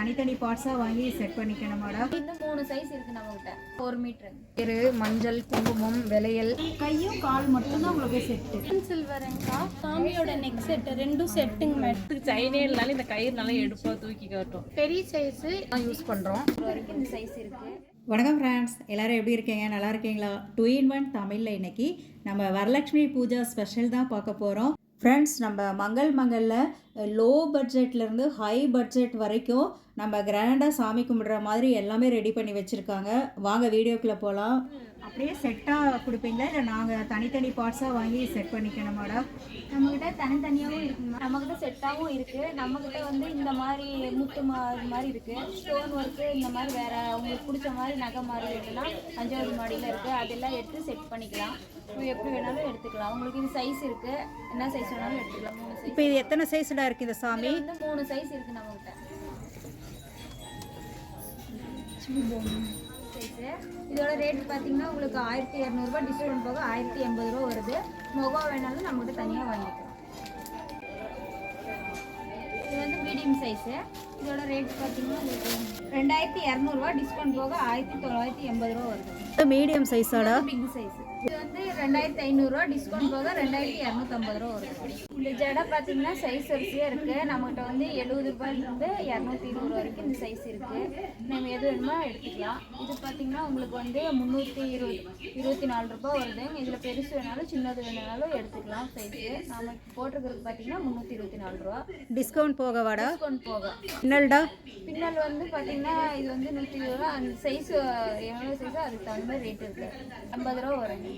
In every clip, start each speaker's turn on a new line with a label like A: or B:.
A: தனித்தனி பார்ட்ஸாக வாங்கி செட் பண்ணிக்கணும் மேடம்
B: இந்த மூணு சைஸ் இருக்குது நம்மகிட்ட ஃபோர் மீட்டர் பேரு மஞ்சள் குங்குமம் விளையல் கையும் கால் மட்டும்தான் உங்களுக்கு செட்டு சில்வருங்கக்கா சாமியோட நெக் செட்டு ரெண்டும் செட்டுங்க மேடம் சைனே இருந்தாலும் இந்த கயிறு நல்லா எடுப்போம் தூக்கி காட்டும் பெரிய சைஸு யூஸ் பண்ணுறோம் வரைக்கும் இந்த சைஸ் இருக்குது
A: வணக்கம் ஃப்ரெண்ட்ஸ் எல்லோரும் எப்படி இருக்கீங்க நல்லா இருக்கீங்களா டூ இன் ஒன் தமிழில் இன்னைக்கு நம்ம வரலட்சுமி பூஜா ஸ்பெஷல் தான் பார்க்க போகிறோம் ஃப்ரெண்ட்ஸ் நம்ம மங்கள் மங்களில் லோ பட்ஜெட்லேருந்து ஹை பட்ஜெட் வரைக்கும் நம்ம கிராண்டாக சாமி கும்பிடுற மாதிரி எல்லாமே ரெடி பண்ணி வச்சுருக்காங்க வாங்க வீடியோக்குள்ளே போகலாம்
B: அப்படியே செட்டாக கொடுப்பீங்களா இல்லை நாங்கள் தனித்தனி பார்ட்ஸாக வாங்கி செட் பண்ணிக்கணும் மேடம் நம்மக்கிட்ட தனித்தனியாகவும் இருக்குங்க நம்மக்கிட்ட செட்டாகவும் இருக்குது நம்மக்கிட்ட வந்து இந்த மாதிரி முத்து மா மாதிரி இருக்குது ஸ்டோன் ஒர்க்கு இந்த மாதிரி வேறு உங்களுக்கு பிடிச்ச மாதிரி நகை மாதிரி இருக்குன்னா அஞ்சாவது மாடியில் இருக்குது அதெல்லாம் எடுத்து செட் பண்ணிக்கலாம் எப்படி வேணாலும் எடுத்துக்கலாம் உங்களுக்கு இது சைஸ் இருக்குது என்ன சைஸ் வேணாலும் எடுத்துக்கலாம் மூணு சைஸ்
A: இப்போ இது எத்தனை சைஸில் இருக்குது இந்த சாமி
B: வந்து மூணு சைஸ் இருக்குது நம்மக்கிட்ட சைஸு இதோட ரேட் பார்த்தீங்கன்னா உங்களுக்கு ஆயிரத்தி இரநூறுபா டிஸ்கவுண்ட் போக ஆயிரத்தி எண்பது ரூபா வருது முகம் வேணாலும் நம்மகிட்ட தனியாக வாங்கிக்கலாம் இது வந்து மீடியம் சைஸு இதோட ரேட் பார்த்தீங்கன்னா உங்களுக்கு ரெண்டாயிரத்தி இரநூறுவா டிஸ்கவுண்ட் போக ஆயிரத்தி தொள்ளாயிரத்தி எண்பது ரூபா வருது
A: மீடியம் சைஸோட
B: பிக் சைஸு ரெண்டாயிரத்தி ஐநூறுரூவா டிஸ்கவுண்ட் போக ரெண்டாயிரத்தி இரநூத்தம்பது ரூபா வரும் இந்த ஜடை பார்த்தீங்கன்னா சைஸ் அரிசியாக இருக்குது நம்மகிட்ட வந்து எழுபது ரூபாயிலிருந்து இரநூத்தி இருபது ரூபா வரைக்கும் இந்த சைஸ் இருக்குது நம்ம எது வேணுமோ எடுத்துக்கலாம் இது பார்த்தீங்கன்னா உங்களுக்கு வந்து முந்நூற்றி இருபது இருபத்தி நாலு ரூபா வருது இதில் பெருசு வேணாலும் சின்னது வேணாலும் எடுத்துக்கலாம் சைஸு நம்ம போட்டிருக்கிறது பார்த்தீங்கன்னா முந்நூற்றி இருபத்தி நாலு ரூபா
A: டிஸ்கவுண்ட் போக வாடா
B: டிஸ்கவுண்ட் போக பின்னல்டா பின்னல் வந்து பார்த்தீங்கன்னா இது வந்து நூற்றி இருபது ரூபா அந்த சைஸ் எவ்வளோ சைஸோ அதுக்கு தகுந்த மாதிரி ரேட் இருக்குது ஐம்பது ரூபா வருங்க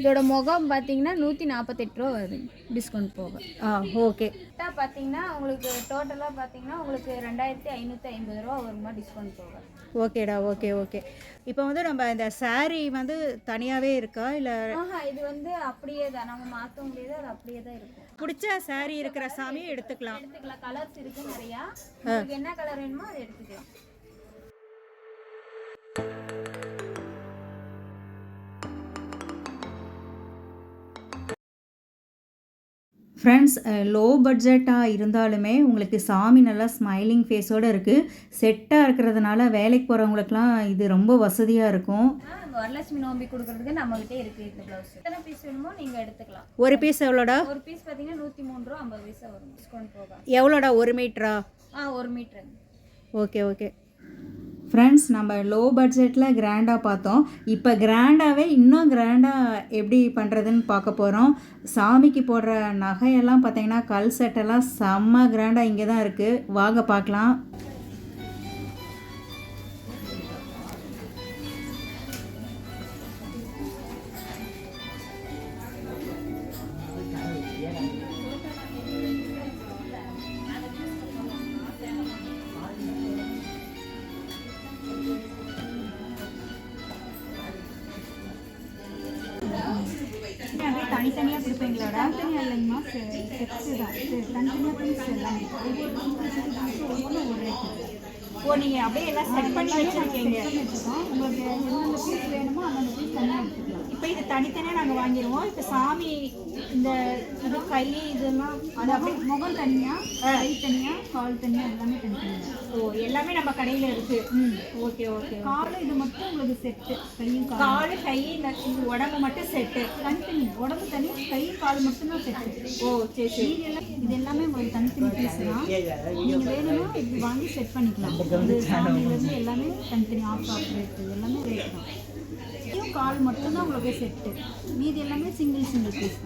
B: இதோட முகம் பார்த்தீங்கன்னா நூற்றி நாற்பத்தெட்டு ரூபா வருது டிஸ்கவுண்ட் போக
A: ஆ ஓகே
B: பார்த்தீங்கன்னா உங்களுக்கு டோட்டலாக பார்த்தீங்கன்னா உங்களுக்கு ரெண்டாயிரத்தி ஐநூற்றி ஐம்பது ரூபா வருமா டிஸ்கவுண்ட் போக
A: ஓகேடா ஓகே ஓகே இப்போ வந்து நம்ம இந்த சாரீ வந்து தனியாகவே இருக்கா இல்லை
B: இது வந்து அப்படியே தான் நம்ம மாற்ற முடியாது அது அப்படியே தான் இருக்கும்
A: பிடிச்ச சாரீ இருக்கிற சாமி எடுத்துக்கலாம்
B: எடுத்துக்கலாம் கலர்ஸ் இருக்கு நிறையா என்ன கலர் வேணுமோ அதை எடுத்துக்கலாம்
A: ஃப்ரெண்ட்ஸ் லோ பட்ஜெட்டாக இருந்தாலுமே உங்களுக்கு சாமி நல்லா ஸ்மைலிங் ஃபேஸோடு இருக்குது செட்டாக இருக்கிறதுனால வேலைக்கு போகிறவங்களுக்குலாம் இது ரொம்ப வசதியாக இருக்கும்
B: வரலட்சுமி நோம்பி கொடுக்குறதுக்கு நம்மகிட்டே இருக்குது இந்த ப்ளவுஸ் எத்தனை பீஸ் வேணுமோ நீங்கள் எடுத்துக்கலாம்
A: ஒரு பீஸ் எவ்வளோடா
B: ஒரு பீஸ் பார்த்தீங்கன்னா நூற்றி மூணு ரூபா ஐம்பது பீஸாக வரும் டிஸ்கவுண்ட் போகும்
A: எவ்வளோடா ஒரு மீட்ரா
B: ஆ ஒரு மீட்ரு
A: ஓகே ஓகே ஃப்ரெண்ட்ஸ் நம்ம லோ பட்ஜெட்டில் கிராண்டாக பார்த்தோம் இப்போ கிராண்டாகவே இன்னும் கிராண்டாக எப்படி பண்ணுறதுன்னு பார்க்க போகிறோம் சாமிக்கு போடுற நகையெல்லாம் பார்த்திங்கன்னா கல் செட்டெல்லாம் செம்ம கிராண்டாக இங்கே தான் இருக்குது வாங்க பார்க்கலாம்
B: இருப்பீங்களா ஆண்டனி அப்படியே எல்லாம் செட் பண்ணி வச்சுருக்கீங்க உங்களுக்கு எந்தெந்த பீஸ் வேணுமோ அந்தந்த பீஸ் எல்லாம் எடுத்துக்கலாம் இப்போ இது தனித்தனியாக நாங்கள் வாங்கிடுவோம் இப்போ சாமி இந்த இது கை இதெல்லாம் அதாவது முகம் தனியாக கை தனியாக கால் தனியாக எல்லாமே தனித்தனியாக ஓ எல்லாமே நம்ம கடையில் இருக்குது
A: ம் ஓகே ஓகே
B: காலு இது மட்டும் உங்களுக்கு செட்டு கையும் காலு கை இந்த உடம்பு மட்டும் செட்டு தனித்தனி உடம்பு தனி கை கால் மட்டும்தான் செட்டு
A: ஓ சரி சரி
B: இது எல்லாமே உங்களுக்கு தனித்தனி பீஸ் தான் நீங்கள் வேணும்னா இப்படி வாங்கி செட் பண்ணிக்கலாம் இது சாமியிலேருந்து எல்லாமே தனித்தனி ஆஃப் ஆஃப் ரேட்டு எல்லாமே ரேட் தான் வரைக்கும் கால் மட்டும்தான் உங்களுக்கு செட்டு மீதி எல்லாமே சிங்கிள் சிங்கிள் பீஸ்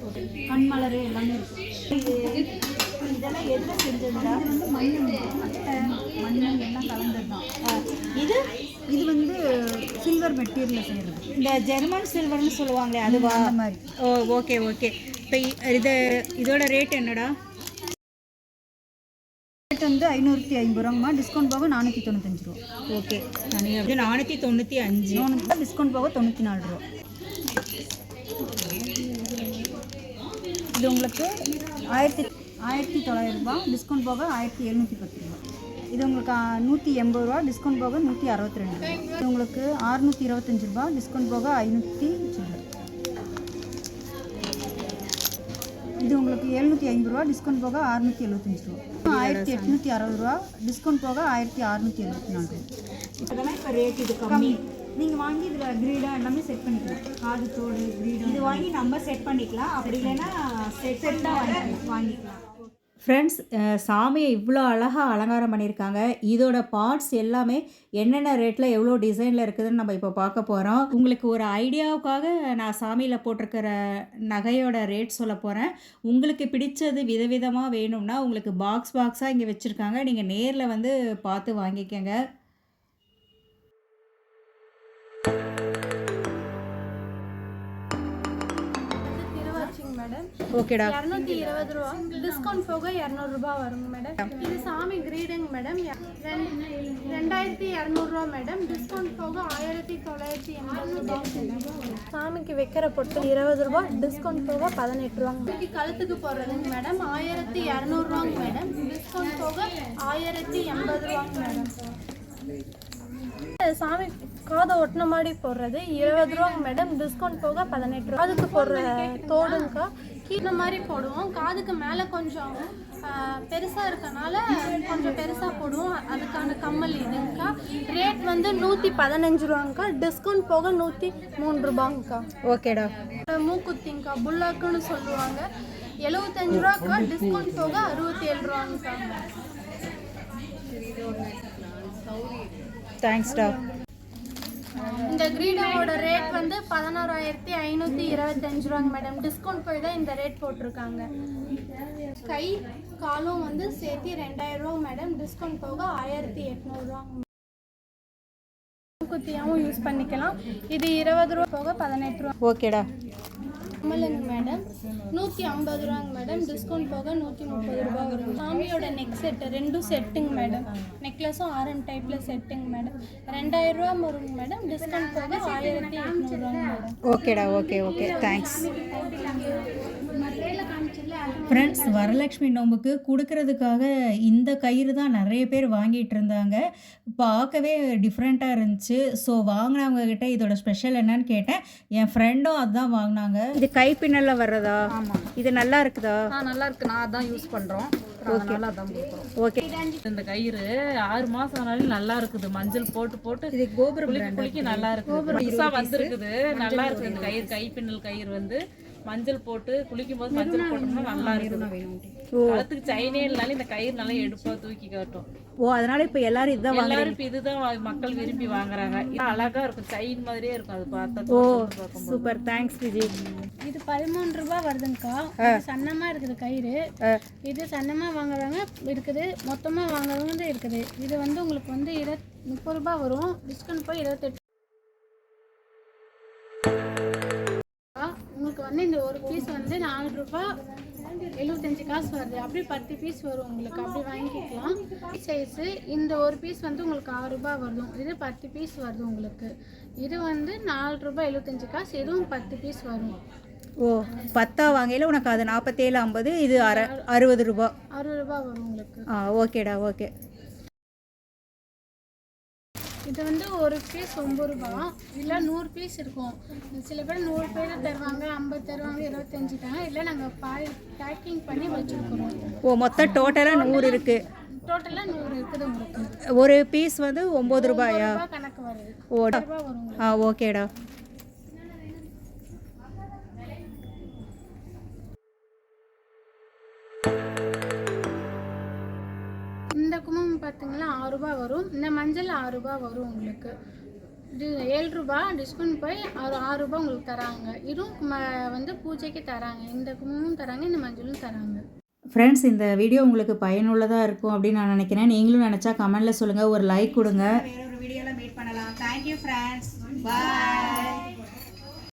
B: தான் கண்மலர் எல்லாமே இருக்கும் இதெல்லாம் எதில் செஞ்சதுன்னா வந்து மண் அட்டை மண் எல்லாம் கலந்தது தான் இது இது வந்து சில்வர் மெட்டீரியல் செய்யறது இந்த ஜெர்மன் சில்வர்னு சொல்லுவாங்களே அதுவா மாதிரி
A: ஓ ஓகே ஓகே இப்போ இது இதோட ரேட் என்னடா
B: வந்து ஐநூற்றி ஐம்பது ரூபாங்கம்மா டிஸ்கவுண்ட் போக நானூற்றி தொண்ணூத்தஞ்சு ரூபா
A: ஓகே நான் நானூற்றி தொண்ணூற்றி அஞ்சு
B: நானூற்றி டிஸ்கவுண்ட் போக தொண்ணூற்றி நாலு ரூபா இது உங்களுக்கு ஆயிரத்தி ஆயிரத்தி தொள்ளாயிரம் ரூபா டிஸ்கவுண்ட் போக ஆயிரத்தி எழுநூற்றி பத்து ரூபா இது உங்களுக்கு நூற்றி எண்பது ரூபா டிஸ்கவுண்ட் போக நூற்றி அறுபத்தி ரெண்டு ரூபா இது உங்களுக்கு அறுநூற்றி இருபத்தஞ்சி ரூபா டிஸ்கவுண்ட் போக ஐநூற்றி சில்லரை இது உங்களுக்கு எழுநூற்றி ஐம்பது ரூபா டிஸ்கவுண்ட் போக அறுநூற்றி எழுபத்தஞ்சி ரூபா ஆயிரத்தி எட்நூற்றி அறுபது ரூபா டிஸ்கவுண்ட் போக ஆயிரத்தி அறுநூற்றி எழுபத்தி நாலு இப்போதான் இப்போ ரேட் இது கம்மி நீங்கள் வாங்கி இதில் கிரீடாக எல்லாமே செட் பண்ணிக்கலாம் காது தோடு கிரீடு இது வாங்கி நம்ம செட் பண்ணிக்கலாம் அப்படி இல்லைன்னா செட் செட்டாக வாங்கிக்கலாம் வாங்கிக்கலாம்
A: ஃப்ரெண்ட்ஸ் சாமியை இவ்வளோ அழகாக அலங்காரம் பண்ணியிருக்காங்க இதோட பார்ட்ஸ் எல்லாமே என்னென்ன ரேட்டில் எவ்வளோ டிசைனில் இருக்குதுன்னு நம்ம இப்போ பார்க்க போகிறோம் உங்களுக்கு ஒரு ஐடியாவுக்காக நான் சாமியில் போட்டிருக்கிற நகையோட ரேட் சொல்ல போகிறேன் உங்களுக்கு பிடிச்சது விதவிதமாக வேணும்னா உங்களுக்கு பாக்ஸ் பாக்ஸாக இங்கே வச்சுருக்காங்க நீங்கள் நேரில் வந்து பார்த்து வாங்கிக்கோங்க ஓகேடா
B: இரநூத்தி இருபது ரூபா டிஸ்கவுண்ட் போக இரநூறுபா வருங்க மேடம் இது சாமி கிரீடுங்க மேடம் ரெண்டாயிரத்தி இரநூறுவா மேடம் டிஸ்கவுண்ட் போக ஆயிரத்தி தொள்ளாயிரத்தி எண்பது சாமிக்கு வைக்கிற பொட்டு இருபது ரூபா டிஸ்கவுண்ட் போக பதினெட்டு ரூபாங்க கழுத்துக்கு போடுறதுங்க மேடம் ஆயிரத்தி இரநூறுவாங்க மேடம் டிஸ்கவுண்ட் போக ஆயிரத்தி எண்பது ரூபாங்க மேடம் சாமி காதை ஒட்டின மாதிரி போடுறது இருபது ரூபாங்க மேடம் டிஸ்கவுண்ட் போக பதினெட்டு ரூபா அதுக்கு போடுற தோடுங்கக்கா கீழே மாதிரி போடுவோம் காதுக்கு மேலே கொஞ்சம் பெருசாக இருக்கனால கொஞ்சம் பெருசாக போடுவோம் அதுக்கான கம்மல் இதுங்கக்கா ரேட் வந்து நூற்றி பதினஞ்சு ரூபாங்க்கா டிஸ்கவுண்ட் போக நூற்றி மூணு ரூபாங்க்கா ஓகேடா மூக்குத்திங்க்கா புல்லாக்குன்னு சொல்லுவாங்க எழுபத்தஞ்சு ரூபாக்கா டிஸ்கவுண்ட் போக அறுபத்தி ஏழு ரூபாங்க்கா தேங்க்ஸ்டா இந்த கிரீடோட ரேட் வந்து பதினோராயிரத்தி ஐநூற்றி இருபத்தஞ்சு ரூபாங்க மேடம் டிஸ்கவுண்ட் போய் தான் இந்த ரேட் போட்டிருக்காங்க கை காலும் வந்து சேர்த்து ரெண்டாயிரம் ரூபா மேடம் டிஸ்கவுண்ட் போக ஆயிரத்தி எட்நூறுரூவா குத்தியாகவும் யூஸ் பண்ணிக்கலாம் இது இருபது ரூபா போக பதினெட்டு ரூபா ஓகேடா கமலன் மேடம் நூற்றி ஐம்பது ரூபாங்க மேடம் டிஸ்கவுண்ட் போக நூற்றி முப்பது ரூபா வரும் சாமியோட நெக் செட்டு ரெண்டும் செட்டுங்க மேடம் நெக்லஸும் ஆரம் டைப்பில் செட்டுங்க மேடம் ரெண்டாயிரம் ரூபா வருங்க மேடம் டிஸ்கவுண்ட் போக ஆயிரத்தி எட்நூறுவாங்க மேடம்
A: ஓகேடா okay okay thanks friends Varalakshmi நோம்புக்கு கொடுக்கறதுக்காக இந்த கயிறு தான் நிறைய பேர் வாங்கிட்டு இருந்தாங்க பார்க்கவே டிஃப்ரெண்ட்டாக இருந்துச்சு ஸோ வாங்கினவங்க கிட்ட இதோட ஸ்பெஷல் என்னன்னு கேட்டேன் என் ஃப்ரெண்டும் அதுதான் வாங்கினாங்க இது கைப்பின்னல வர்றதா ஆமாம் இது நல்லா இருக்குதா
B: நல்லா இருக்கு நான் அதான் யூஸ் பண்ணுறோம் ஓகே இந்த கயிறு ஆறு மாசம் ஆனாலும் நல்லா இருக்குது மஞ்சள் போட்டு போட்டு கோபுரம் நல்லா இருக்கு நல்லா இருக்குது இந்த கயிறு கைப்பின்னல் கயிறு வந்து மஞ்சள் போட்டு குளிக்கும் போது மஞ்சள் போட்டோம்னா நல்லா இருக்கும் கழுத்துக்கு சைனே இல்லைனாலும் இந்த கயிறு நல்லா எடுப்பா தூக்கி காட்டும்
A: ஓ அதனால இப்ப எல்லாரும் இதுதான்
B: எல்லாரும் இப்ப இதுதான் மக்கள் விரும்பி வாங்குறாங்க அழகா இருக்கும் சைன் மாதிரியே இருக்கும் அது பார்த்தா ஓ
A: சூப்பர் தேங்க்ஸ் விஜய்
B: இது பதிமூன்று ரூபாய் வருதுங்கக்கா சன்னமா இருக்குது கயிறு இது சன்னமா வாங்குறவங்க இருக்குது மொத்தமா வாங்குறவங்க இருக்குது இது வந்து உங்களுக்கு வந்து இருபத் முப்பது ரூபாய் வரும் டிஸ்கவுண்ட் போய் இருபத்தெட்டு வந்து இந்த ஒரு பீஸ் வந்து நானூறு ரூபாய் எழுபத்தஞ்சு காசு வருது அப்படியே பத்து பீஸ் வரும் உங்களுக்கு அப்படி வாங்கிக்கலாம் சைஸ் இந்த ஒரு பீஸ் வந்து உங்களுக்கு ஆறு ரூபா வரும் இது பத்து பீஸ் வருது உங்களுக்கு இது வந்து நாலு ரூபா எழுபத்தஞ்சு காசு இதுவும் பத்து பீஸ் வரும்
A: ஓ பத்தா வாங்கையில் உனக்கு அது நாற்பத்தேழு ஐம்பது இது அற அறுபது ரூபா
B: அறுபது ரூபா வரும் உங்களுக்கு
A: ஆ ஓகேடா ஓகே
B: இது வந்து ஒரு பீஸ் ஒம்பது ரூபா இல்லை நூறு பீஸ் இருக்கும் சில பேர் நூறு பேர் தருவாங்க ஐம்பது தருவாங்க இருபத்தஞ்சி தான் இல்லை நாங்கள் பாய் பேக்கிங் பண்ணி வச்சுருக்கோம்
A: ஓ மொத்தம் டோட்டலாக நூறு இருக்குது
B: டோட்டலாக நூறு இருக்குது
A: ஒரு பீஸ் வந்து ஒம்பது ரூபாயா கணக்கு வருது ஓ ஆ ஓகேடா
B: ரூபாய் வரும் இந்த மஞ்சள் ஆறு ரூபாய் வரும் உங்களுக்கு ஏழு ரூபா டிஸ்கவுண்ட் போய் ஒரு ஆறு ரூபா உங்களுக்கு தராங்க இதுவும் வந்து பூஜைக்கு தராங்க இந்த குமும் தராங்க இந்த மஞ்சளும் தராங்க
A: ஃப்ரெண்ட்ஸ் இந்த வீடியோ உங்களுக்கு பயனுள்ளதாக இருக்கும் அப்படின்னு நான் நினைக்கிறேன் நீங்களும் நினச்சா கமெண்டில் சொல்லுங்கள் ஒரு லைக் கொடுங்க
B: வேறு ஒரு வீடியோவில் மீட் பண்ணலாம்
A: தேங்க்யூ ஃப்ரெண்ட்ஸ் பாய்